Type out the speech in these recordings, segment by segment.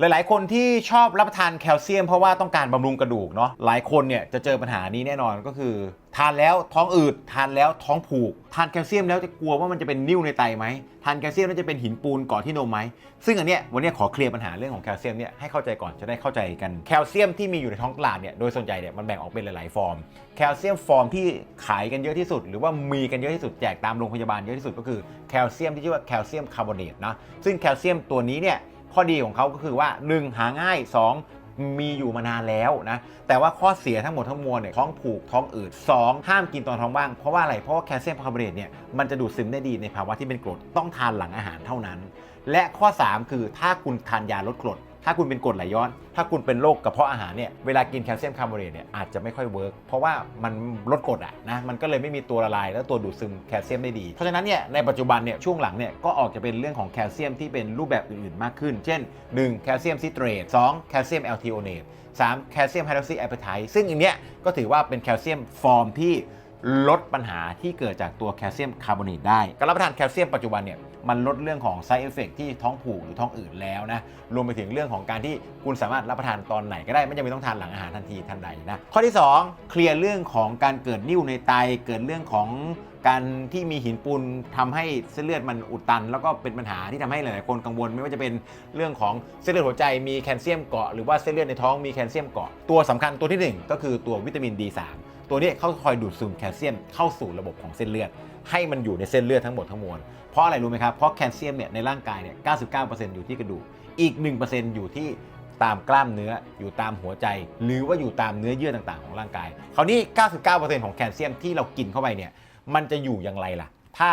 หลาย ๆ คนที่ชอบรับประทานแคลเซียมเพราะว่าต้องการบำรุงกระดูกเนาะหลายคนเนี่ยจะเจอปัญหานี้แน่นอนก็คือ ทานแล้วท้องอืดทานแล้วท้องผูก ทานแคลเซียมแล้วจะกลัวว่ามันจะเป็นนิ่วในไตไหมทานแคลเซียมแล้วจะเป็นหินปูนเกาะที่นมไหมซึ่งอันเนี้ยวันเนี้ยขอเคลียร์ปัญหาเรื่องของแคลเซียมเนี่ยให้เข้าใจก่อนจะได้เข้าใจกันแคลเซียมที่มีอยู่ในท้องตลาดเนี่ยโดยส่วนใหญ่เนี่ยมันแบ่งออกเป็นหลาย ๆ ฟอร์ม แคลเซียมฟอร์มที่ขายกันเยอะที่สุด หรือว่ามีกันเยอะที่สุดแจกตามโรงพยาบาลเยอะที่สุดก็คือแคลเซียมที่ชื่อว่าแคลเซียมคาร์บอเนตนะซึ่งแคลเซียมตัวนี้เนี่ย ข้อดีของเขาก็คือว่า 1 หาง่าย 2 มีอยู่มานานแล้วนะ แต่ว่าข้อเสียทั้งหมดทั้งมวลเนี่ยท้องผูกท้องอืด 2 ห้ามกินตอนท้องว่าง เพราะว่าอะไร เพราะว่าแคลเซียมคาร์บอเนตเนี่ยมันจะดูดซึมได้ดีในภาวะที่เป็นกรดต้องทานหลังอาหารเท่านั้น และข้อ 3 คือถ้าคุณทานยาลดกรด ถ้าคุณเป็นกรดไหลย้อน ถ้าคุณเป็นโรคกระเพาะอาหารเนี่ย เวลากินแคลเซียมคาร์บอเนตเนี่ยอาจจะไม่ค่อยเวิร์กเพราะว่ามันลดกรดอะนะ มันก็เลยไม่มีตัวละลาย และตัวดูดซึมแคลเซียมได้ดี เพราะฉะนั้นเนี่ยในปัจจุบันเนี่ยช่วงหลังเนี่ยก็ออกจะเป็นเรื่องของแคลเซียมที่เป็นรูปแบบอื่นๆมากขึ้น เช่น 1. แคลเซียมซิเตรต 2. แคลเซียมแอลทีโอเนต 3. แคลเซียมไฮดรอกซีแอปเปอร์ไทซึ่งอันเนี้ยก็ถือว่าเป็นแคลเซียมฟอร์มที่ ลดปัญหาที่เกิดจากตัวแคลเซียมคาร์บอเนตได้การรับประทานแคลเซียมปัจจุบันเนี่ยมันลดเรื่องของไซเอฟเฟกที่ท้องผูกหรือท้องอืดแล้วนะรวมไปถึงเรื่องของการที่คุณสามารถรับประทานตอนไหนก็ได้ ไม่จำเป็นต้องทานหลังอาหารทันทีทันใดนะข้อที่ 2 เคลียร์เรื่องของการเกิดนิ่วในไตเกิดเรื่องของ การที่มีหินปูนทำให้เส้นเลือดมันอุดตัน แล้วก็เป็นปัญหาที่ทำให้หลายๆคนกังวล ไม่ว่าจะเป็นเรื่องของเส้นเลือดหัวใจมีแคลเซียมเกาะหรือว่าเส้นเลือดในท้องมีแคลเซียมเกาะตัวสำคัญตัวที่หนึ่งก็คือตัววิตามิน D3 ตัวนี้เขาคอยดูดซึมแคลเซียมเข้าสู่ระบบของเส้นเลือด ให้มันอยู่ในเส้นเลือดทั้งหมดทั้งมวลเพราะอะไรรู้ไหมครับเพราะแคลเซียมเนี่ยในร่างกายเนี่ย 99%อยู่ที่กระดูกอีก 1%อยู่ที่ตามกล้ามเนื้ออยู่ตามหัวใจ หรือว่าอยู่ตามเนื้อเยื่อต่างๆ ของร่างกายคราวนี้ 99%ของแคลเซียมที่เรากินเข้าไปเนี่ย มันจะอยู่อย่างไรล่ะ ถ้า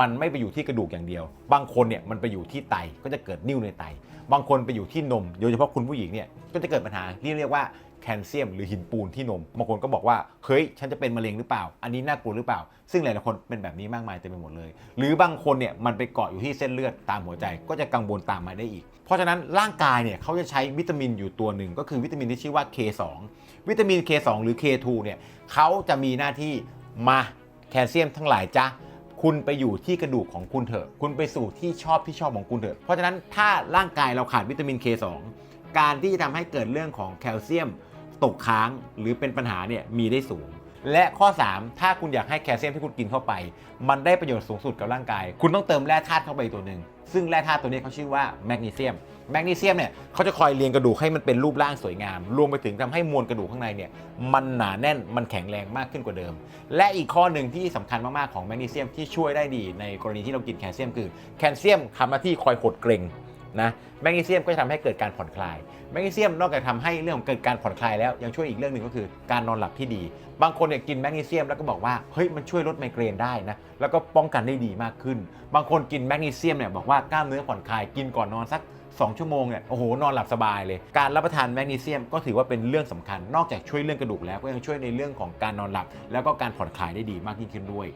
มันไม่ไปอยู่ที่กระดูกอย่างเดียว บางคนเนี่ยมันไปอยู่ที่ไตก็จะเกิดนิ่วในไต บางคนไปอยู่ที่นม โดยเฉพาะคุณผู้หญิงเนี่ยก็จะเกิดปัญหาที่เรียกว่าแคลเซียมหรือหินปูนที่นม บางคนก็บอกว่า เฮ้ย ฉันจะเป็นมะเร็งหรือเปล่า อันนี้น่ากลัวหรือเปล่า ซึ่งหลายๆคนเป็นแบบนี้มากมายเต็มไปหมดเลย หรือบางคนเนี่ยมันไปเกาะอยู่ที่เส้นเลือดตามหัวใจ ก็จะกังวลตามมาได้อีก เพราะฉะนั้นร่างกายเนี่ยเขาจะใช้วิตามินอยู่ตัวหนึ่งก็คือวิตามินที่ชื่อว่า K2 วิตามิน K2 หรือ K2 เนี่ยเขาจะมีหน้าที่มา แคลเซียมทั้งหลายจ้าคุณไปอยู่ที่กระดูกของคุณเถอะ คุณไปสู่ที่ชอบที่ชอบของคุณเถอะ เพราะฉะนั้นถ้าร่างกายเราขาดวิตามิน K2 การที่จะทำให้เกิดเรื่องของแคลเซียมตกค้างหรือเป็นปัญหาเนี่ยมีได้สูง และข้อ 3 ถ้าคุณอยากให้แคลเซียมที่คุณกินเข้าไป มันได้ประโยชน์สูงสุดกับร่างกาย คุณต้องเติมแร่ธาตุเข้าไปอีกตัวหนึ่ง ซึ่งแร่ธาตุตัวนี้เขาชื่อว่าแมกนีเซียม แมกนีเซียมเนี่ยเขาจะคอยเรียงกระดูกให้มันเป็นรูปร่างสวยงาม รวมไปถึงทำให้มวลกระดูกข้างในเนี่ยมันหนาแน่น มันแข็งแรงมากขึ้นกว่าเดิม และอีกข้อหนึ่งที่สำคัญมากๆของแมกนีเซียมที่ช่วยได้ดีในกรณีที่เรากินแคลเซียมคือแคลเซียมทำหน้าที่คอยหดเกร็ง นะแมกนีเซียมก็จะทำให้เกิดการผ่อนคลายแมกนีเซียมนอกจากทำให้เรื่องของเกิดการผ่อนคลายแล้วยังช่วยอีกเรื่องหนึ่งก็คือการนอนหลับที่ดี บางคนเนี่ยกินแมกนีเซียมแล้วก็บอกว่าเฮ้ยมันช่วยลดไมเกรนได้นะแล้วก็ป้องกันได้ดีมากขึ้น บางคนกินแมกนีเซียมเนี่ยบอกว่ากล้ามเนื้อผ่อนคลายกินก่อนนอนสัก2 ชั่วโมงเนี่ยโอ้โหนอนหลับสบายเลย การรับประทานแมกนีเซียมก็ถือว่าเป็นเรื่องสำคัญ นอกจากช่วยเรื่องกระดูกแล้วก็ยังช่วยในเรื่องของการนอนหลับ แล้วก็การผ่อนคลายได้ดีมากยิ่งขึ้นด้วย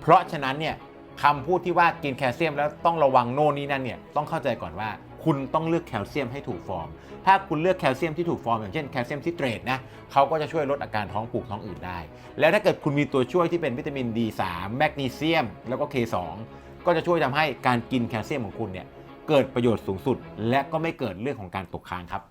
เพราะฉะนั้นเนี่ย คำพูดที่ว่ากินแคลเซียมแล้วต้องระวังโน่นนี่นั่นเนี่ยต้องเข้าใจก่อนว่า คุณต้องเลือกแคลเซียมให้ถูกฟอร์ม ถ้าคุณเลือกแคลเซียมที่ถูกฟอร์มอย่างเช่นแคลเซียมซิเตรตนะเขาก็จะช่วยลดอาการท้องผูกท้องอืดได้ แล้วถ้าเกิดคุณมีตัวช่วยที่เป็นวิตามิน D3 แมกนีเซียม แล้วก็ K2 ก็จะช่วยทำให้การกินแคลเซียมของคุณเนี่ยเกิดประโยชน์สูงสุด และก็ไม่เกิดเรื่องของการตกค้างครับ